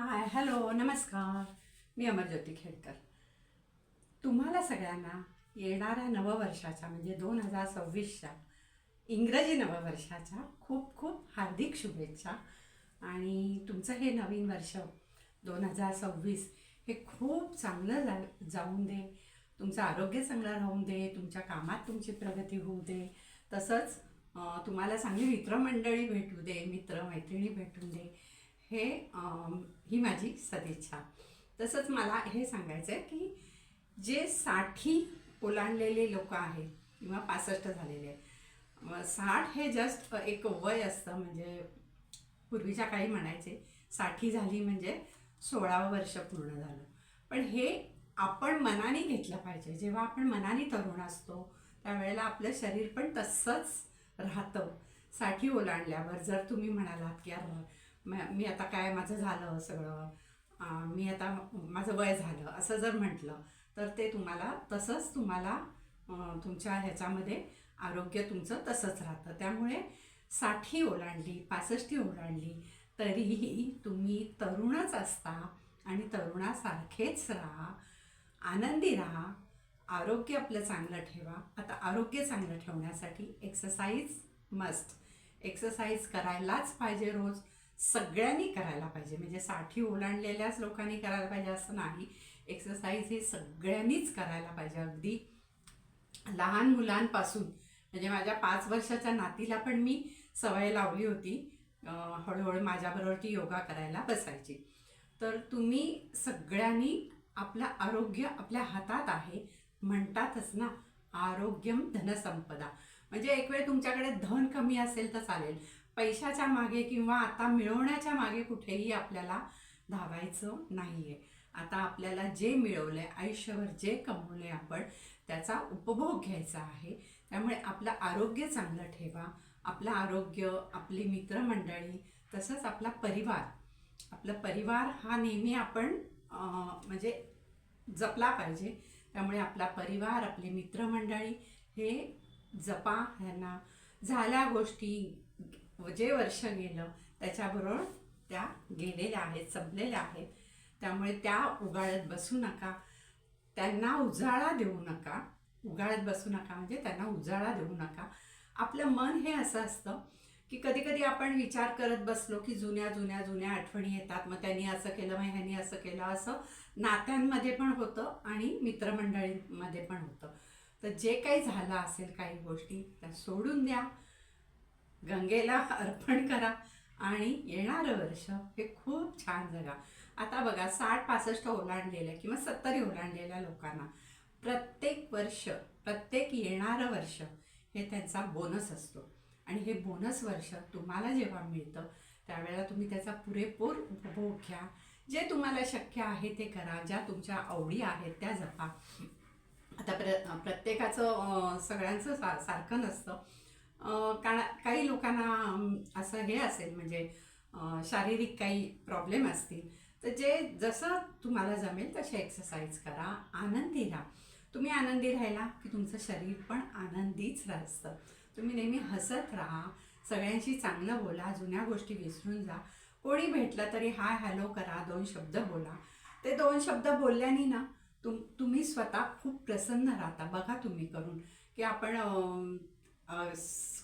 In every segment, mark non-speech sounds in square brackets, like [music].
Hi hello नमस्कार. मी अमरज्योती खेडकर. तुम्हाला सगळ्यांना येणाऱ्या नववर्षाच्या म्हणजे दोन हजार सव्वीसच्या इंग्रजी नववर्षाच्या खूप खूप हार्दिक शुभेच्छा. आणि तुमचं हे नवीन वर्ष दोन हजार सव्वीस हे खूप चांगलं जा जाऊन दे. तुमचं आरोग्य चांगलं राहून दे. तुमच्या कामात तुमची प्रगती होऊ दे. तसंच तुम्हाला चांगली मित्रमंडळी भेटू दे मित्र मैत्रिणी भेटून दे. हे ही माझी सदिच्छा. तसंच मला हे सांगायचं आहे की जे साठी ओलांडलेले लोक आहेत किंवा पासष्ट झालेले आहेत साठ हे जस्ट एक वय असतं. म्हणजे पूर्वीच्या काळी म्हणायचे साठी झाली म्हणजे सोळावं वर्ष पूर्ण झालं. पण हे आपण मनाने घेतलं पाहिजे. जेव्हा आपण मनाने तरुण असतो त्यावेळेला आपलं शरीर पण तसंच राहतं. साठी ओलांडल्यावर जर तुम्ही म्हणालात की यार म- मी आता काय माझं झालं सगळं मी आता माझं वय झालं असं जर म्हटलं तर ते तुम्हाला तसंच तुम्हाला तुमच्या ह्याच्यामध्ये आरोग्य तुमचं तसंच राहतं. त्यामुळे साठी ओलांडली पासष्टी ओलांडली तरीही तुम्ही तरुणच असता आणि तरुणासारखेच राहा आनंदी राहा आरोग्य आपलं चांगलं ठेवा. आता आरोग्य चांगलं ठेवण्यासाठी एक्सरसाइज मस्ट एक्सरसाइज करायलाच पाहिजे रोज. सगळ्यांनी करायला पाहिजे. म्हणजे साठी ओलांडलेल्याच लोकांनी करायला पाहिजे असं नाही. एक्सरसाइज हे सगळ्यांनीच करायला पाहिजे. अगदी लहान मुलांपासून. म्हणजे माझ्या पाच वर्षाच्या नातीला पण मी सवय लावली होती. हळूहळू माझ्याबरोबर ती योगा करायला बसायची. तर तुम्ही सगळ्यांनी आपलं आरोग्य आपल्या हातात आहे. म्हणतातच ना आरोग्यम धनसंपदा. म्हणजे एक वेळ तुमच्याकडे धन कमी असेल तर चालेल. पैशाच्या मागे किंवा आता मिळवण्याच्या मागे कुठेही आपल्याला धावायचं नाही आहे आता आपल्याला जे मिळवलंय आयुष्यभर जे कमवले आपण त्याचा उपभोग घ्यायचा आहे. त्यामुळे आपलं आरोग्य चांगलं ठेवा. आपलं आरोग्य आपली मित्रमंडळी तसंच आपला परिवार. आपला परिवार हा नेहमी आपण म्हणजे जपला पाहिजे. त्यामुळे आपला परिवार आपली मित्रमंडळी हे जपा. ह्यांना झाल्या गोष्टी जे वर्ष गेलं त्याच्याबरोबर त्या गेलेल्या आहेत संपलेल्या आहेत. त्यामुळे त्या उगाळत बसू नका. त्यांना उजाळा देऊ नका. उगाळत बसू नका म्हणजे त्यांना उजाळा देऊ नका. आपलं मन हे असं असतं की कधी कधी आपण विचार करत बसलो की जुन्या जुन्या जुन्या आठवणी येतात. मग त्यांनी असं केलं मग ह्यांनी असं केलं असं नात्यांमध्ये पण होतं आणि मित्रमंडळींमध्ये पण होतं. तर जे काही झालं असेल काही गोष्टी त्या सोडून द्या. गंगेला अर्पण करा आणि येणारं वर्ष हे खूप छान जगा. आता बघा साठ पासष्ट ओलांडलेल्या किंवा सत्तरी ओलांडलेल्या लोकांना प्रत्येक वर्ष प्रत्येक येणारं वर्ष हे त्यांचा बोनस असतो. आणि हे बोनस वर्ष तुम्हाला जेव्हा मिळतं त्यावेळेला तुम्ही त्याचा पुरेपूर उपभोग घ्या. जे तुम्हाला शक्य आहे ते करा ज्या तुमच्या आवडी आहेत त्या जपा. आता प्र प्रत्येकाचं सगळ्यांचं सा सारखं नसतं. का काही लोकांना असं हे असेल म्हणजे शारीरिक काही प्रॉब्लेम असतील तर जे जसं तुम्हाला जमेल तसे एक्सरसाइज करा आनंदी राहा. तुम्ही आनंदी राहिला की तुमचं शरीर पण आनंदीच असतं तुम्ही नेहमी हसत राहा सगळ्यांशी चांगलं बोला जुन्या गोष्टी विसरून जा. कोणी भेटलं तरी हाय हॅलो करा दोन शब्द बोला. ते दोन शब्द बोलल्याने ना तुम तुम्ही स्वतः खूप प्रसन्न राहता बघा तुम्ही करून की आपण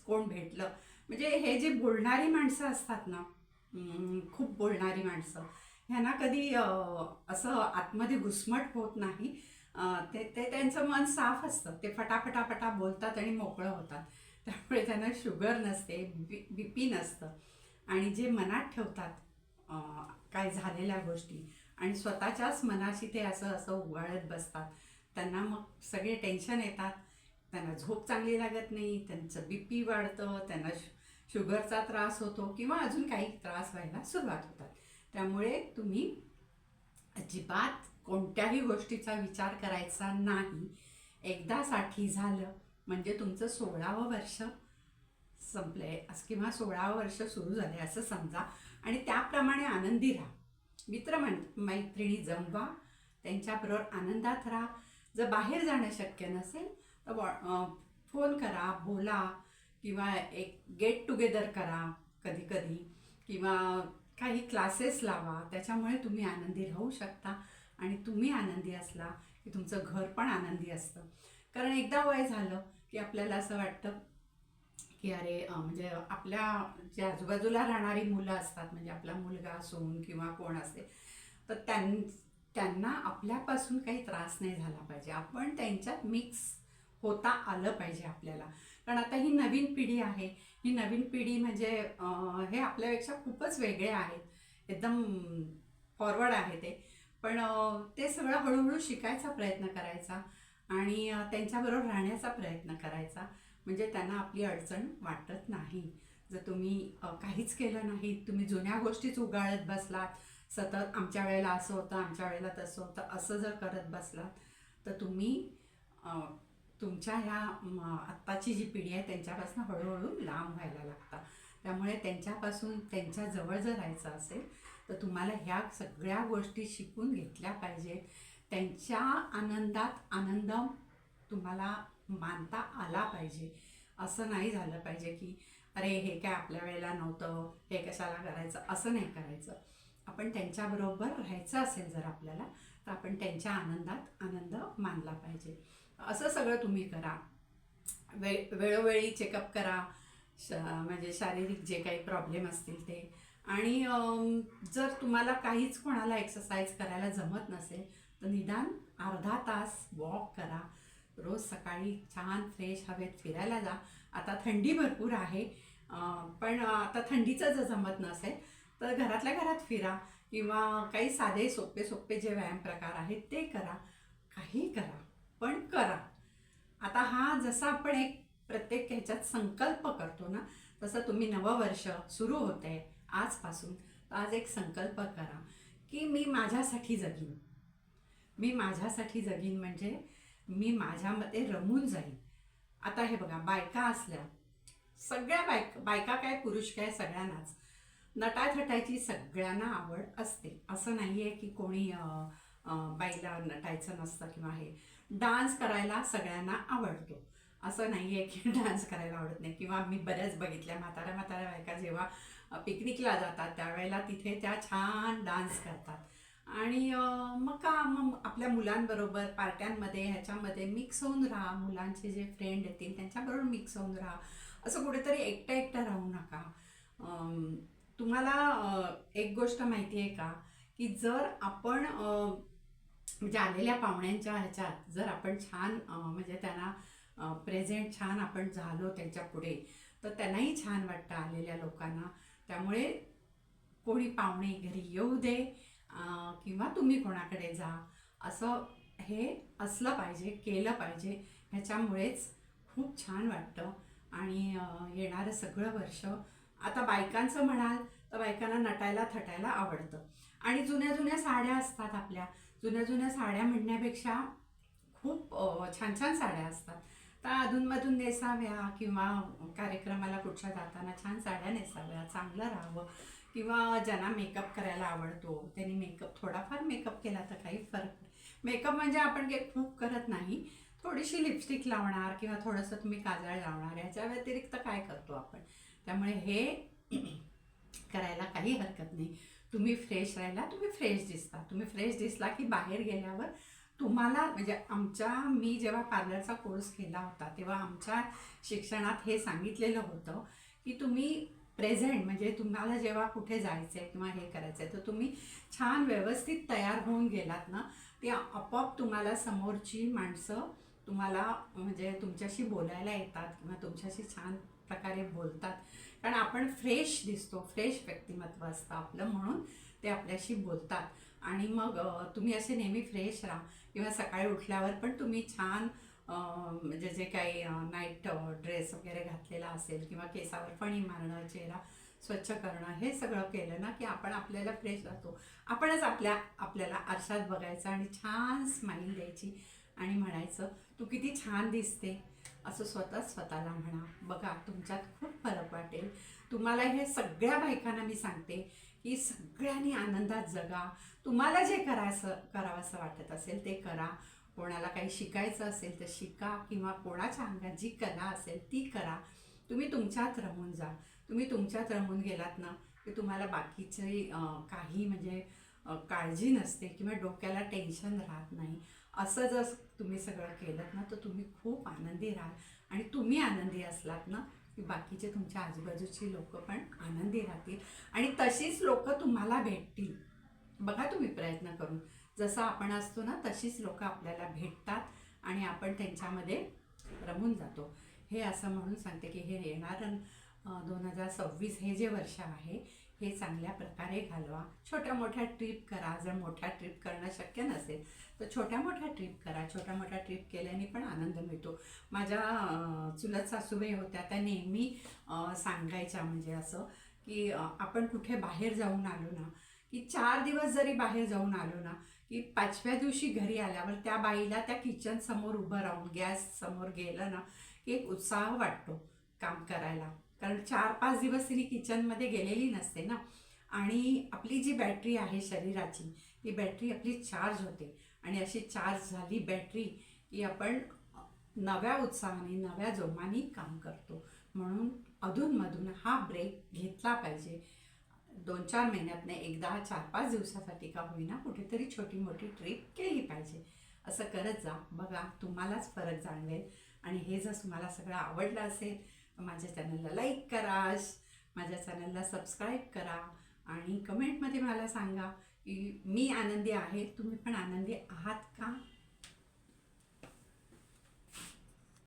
कोण भेटलं? म्हणजे हे जे बोलणारी माणसं असतात ना खूप बोलणारी माणसं ह्यांना कधी असं आतमध्ये घुसमट होत नाही. ते ते त्यांचं मन साफ असतं. ते फटाफटाफटा बोलतात आणि मोकळं होतात. त्यामुळे त्यांना शुगर नसते बी बी पी नसतं. आणि जे मनात ठेवतात काय झालेल्या गोष्टी आणि स्वतःच्याच मनाशी ते असं असं उगाळत बसतात. त्यांना मग सगळे टेन्शन येतात. त्यांना झोप चांगली लागत नाही त्यांचं बी पी वाढतं त्यांना शुगरचा त्रास होतो किंवा अजून काही त्रास व्हायला सुरुवात होतात. त्यामुळे तुम्ही अजिबात कोणत्याही गोष्टीचा विचार करायचा नाही. एकदा साठी झालं म्हणजे तुमचं सोळावं वर्ष संपलंय असं किंवा सोळावं वर्ष सुरू झाले असं समजा. आणि त्याप्रमाणे आनंदी राहा. मित्रमं मैत्रिणी जमवा त्यांच्याबरोबर आनंदात राहा. जर बाहेर जाणं शक्य नसेल फोन करा बोला किंवा एक गेट टुगेदर करा कधी कधी किंवा काही क्लासेस लावा त्याच्यामुळे तुम्ही आनंदी राहू शकता. आणि तुम्ही आनंदी असला की तुमचं घर पण आनंदी असतं. कारण एकदा वय झालं की आपल्याला असं वाटतं की अरे म्हणजे आपल्या जे आजूबाजूला राहणारी मुलं असतात म्हणजे आपला मुलगा असून किंवा कोण असेल तर त्यां त्यांना आपल्यापासून काही त्रास नाही झाला पाहिजे. आपण त्यांच्यात मिक्स होता आलं पाहिजे आपल्याला. कारण आता ही नवीन पिढी आहे. ही नवीन पिढी म्हणजे हे आपल्यापेक्षा खूपच वेगळे आहेत. एकदम फॉरवर्ड आहे ते. पण ते सगळं हळूहळू शिकायचा प्रयत्न करायचा आणि त्यांच्याबरोबर राहण्याचा प्रयत्न करायचा. म्हणजे त्यांना आपली अडचण वाटत नाही. जर तुम्ही काहीच केलं नाही तुम्ही जुन्या गोष्टीच उगाळत बसलात. सतत आमच्या वेळेला असं होतं आमच्या वेळेला तसं होतं असं जर करत बसलात तर तुम्ही तुमच्या ह्या म, आत्ताची जी पिढी आहे त्यांच्यापासून हळूहळू लांब व्हायला लागता त्यामुळे त्यांच्यापासून त्यांच्या जवळ जर राहायचं असेल तर तुम्हाला ह्या सगळ्या गोष्टी शिकून घेतल्या पाहिजेत त्यांच्या आनंदात आनंद तुम्हाला मानता आला पाहिजे. असं नाही झालं पाहिजे की अरे हे काय आपल्या वेळेला नव्हतं हे कशाला करायचं? असं नाही करायचं. आपण त्यांच्याबरोबर राहायचं असेल जर आपल्याला तर आपण त्यांच्या आनंदात आनंद मानला पाहिजे. असं सगळं तुम्ही करा. वे वेळोवेळी चेकअप करा. श म्हणजे शारीरिक जे काही प्रॉब्लेम असतील ते. आणि जर तुम्हाला काहीच कोणाला एक्सरसाइज करायला जमत नसेल तर निदान अर्धा तास वॉक करा. रोज सकाळी छान फ्रेश हवेत फिरायला जा. आता थंडी भरपूर आहे. पण आता थंडीचं जर जमत नसेल तर घरातल्या घरात फिरा. किंवा काही साधे सोपे सोपे जे व्यायाम प्रकार आहेत ते करा. काही करा. पण करा. आता हा जसा आपण एक प्रत्येक ह्याच्यात संकल्प करतो ना तसं तुम्ही नववर्ष सुरू होते आजपासून. आज एक संकल्प करा की मी माझ्यासाठी जगीन. मी माझ्यासाठी जगीन म्हणजे मी माझ्यामध्ये रमून जाईन. आता हे बघा बायका असल्या सगळ्या बायक बायका काय पुरुष काय सगळ्यांनाच नटाथटायची सगळ्यांना आवड असते. असं नाही आहे की कोणी बाईला नटायचं नसतं किंवा हे. डान्स करायला सगळ्यांना आवडतो. असं नाही आहे की [laughs] डान्स करायला आवडत नाही. किंवा मी बऱ्याच बघितल्या म्हाताऱ्या म्हाताऱ्या बायका जेव्हा पिकनिकला जातात त्यावेळेला तिथे त्या छान डान्स करतात. आणि मग का मग आपल्या मुलांबरोबर पार्ट्यांमध्ये ह्याच्यामध्ये मिक्स होऊन राहा. मुलांचे जे फ्रेंड येतील त्यांच्याबरोबर मिक्स होऊन राहा. असं कुठेतरी एकटा एकटा राहू नका. तुम्हाला एक गोष्ट माहिती आहे का? की जर आपण म्हणजे आलेल्या पाहुण्यांच्या ह्याच्यात जर आपण छान म्हणजे त्यांना प्रेझेंट छान आपण झालो त्यांच्या पुढे तर त्यांनाही छान वाटतं आलेल्या लोकांना. त्यामुळे कोणी पाहुणे घरी येऊ दे किंवा तुम्ही कोणाकडे जा असं हे असलं पाहिजे केलं पाहिजे ह्याच्यामुळेच खूप छान वाटतं. आणि येणारं सगळं वर्ष आता बायकांचं म्हणाल तर बायकांना नटायला थटायला आवडतं. आणि जुन्या जुन्या साड्या असतात आपल्या जुन्या जुन्या साड्या म्हणण्यापेक्षा खूप छान छान साड्या असतात. तर अधूनमधून नेसाव्या किंवा कार्यक्रमाला कुठच्या जाताना छान साड्या नेसाव्या चांगलं राहावं किंवा ज्यांना मेकअप करायला आवडतो त्यांनी मेकअप थोडाफार मेकअप केला तर काही फरक नाही. मेकअप म्हणजे आपण काही खूप करत नाही थोडीशी लिपस्टिक लावणार किंवा थोडंसं तुम्ही काजळ लावणार याच्या व्यतिरिक्त काय करतो आपण? त्यामुळे हे [clears throat] करायला काही हरकत नाही. तुम्ही फ्रेश राहिला तुम्ही फ्रेश दिसता. तुम्ही फ्रेश दिसला की बाहेर गेल्यावर तुम्हाला म्हणजे आमच्या मी जेव्हा पार्लरचा कोर्स केला होता तेव्हा आमच्या शिक्षणात हे सांगितलेलं होतं की तुम्ही प्रेझेंट म्हणजे तुम्हाला जेव्हा कुठे जायचं आहे किंवा हे करायचं आहे तर तुम्ही छान व्यवस्थित तयार होऊन गेलात ना ते आपोआप तुम्हाला समोरची माणसं तुम्हाला म्हणजे तुमच्याशी बोलायला येतात किंवा तुमच्याशी छान प्रकारे बोलतात. कारण आपण फ्रेश दिसतो फ्रेश व्यक्तिमत्व असतं आपलं म्हणून ते आपल्याशी बोलतात. आणि मग तुम्ही असे नेहमी फ्रेश राहा किंवा सकाळी उठल्यावर पण तुम्ही छान म्हणजे जे काही नाईट ड्रेस वगैरे घातलेला असेल किंवा केसावर फणी मारणं चेहरा स्वच्छ करणं हे सगळं केलं ना की आपण आपल्याला फ्रेश राहतो आपणच आपल्या आपल्याला आरशात बघायचं आणि छान स्माईल द्यायची आणि म्हणायचं तू किती छान दिसते. असं स्वतः स्वतःला म्हणा बघा तुमच्यात खूप फरक वाटेल. तुम्हाला हे सगळ्या बायकांना मी सांगते की सगळ्यांनी आनंदात जगा. तुम्हाला जे करायचं करावंसं वाटत असेल ते करा. कोणाला काही शिकायचं असेल तर शिका किंवा कोणाच्या अंगात जी कला असेल ती करा. तुम्ही तुमच्यात रमून जा. तुम्ही तुमच्यात रमून गेलात ना की तुम्हाला बाकीचे काही म्हणजे काळजी नसते किंवा डोक्याला टेन्शन राहत नाही. असं जर तुम्ही सगळं केलं ना तर तुम्ही खूप आनंदी राहाल. आणि तुम्ही आनंदी असलात ना की बाकीचे तुमच्या आजूबाजूची लोक पण आनंदी राहतील. आणि तशीच लोक तुम्हाला भेटतील. बघा तुम्ही प्रयत्न करून. जसं आपण असतो ना तशीच लोक आपल्याला भेटतात आणि आपण त्यांच्यामध्ये रमून जातो. हे असं म्हणून सांगते की हे येणारं दोन हजार सव्वीस हे जे वर्ष आहे हे चांगल्या प्रकारे घालवा. छोट्या मोठ्या ट्रिप करा. जर मोठ्या ट्रिप करणं शक्य नसेल तर छोट्या मोठ्या ट्रिप करा. छोट्या मोठ्या ट्रिप केल्याने पण आनंद मिळतो. माझ्या चुलत सासूबाई होत्या. त्या नेहमी सांगायच्या म्हणजे असं की आपण कुठे बाहेर जाऊन आलो ना की चार दिवस जरी बाहेर जाऊन आलो ना की पाचव्या दिवशी घरी आल्यावर त्या बाईला त्या किचन समोर उभं राहून गॅस समोर गेलं ना की एक उत्साह वाटतो काम करायला. कारण चार पाच दिवस तिने किचनमध्ये गेलेली नसते ना. आणि आपली जी बॅटरी आहे शरीराची ती बॅटरी आपली चार्ज होते. आणि अशी चार्ज झाली बॅटरी की आपण नव्या उत्साहाने नव्या जोमाने काम करतो. म्हणून अधूनमधून हा ब्रेक घेतला पाहिजे. दोन चार महिन्यातनं एकदा चार पाच दिवसासाठी का होईना कुठेतरी छोटी मोठी ट्रिप केली पाहिजे. असं करत जा. बघा तुम्हालाच फरक जाणवेल. आणि हे जर तुम्हाला सगळं आवडलं असेल माझ्या चॅनलला लाईक करा माझ्या चॅनलला सबस्क्राईब करा आणि कमेंटमध्ये मला सांगा की मी आनंदी आहे तुम्ही पण आनंदी आहात का?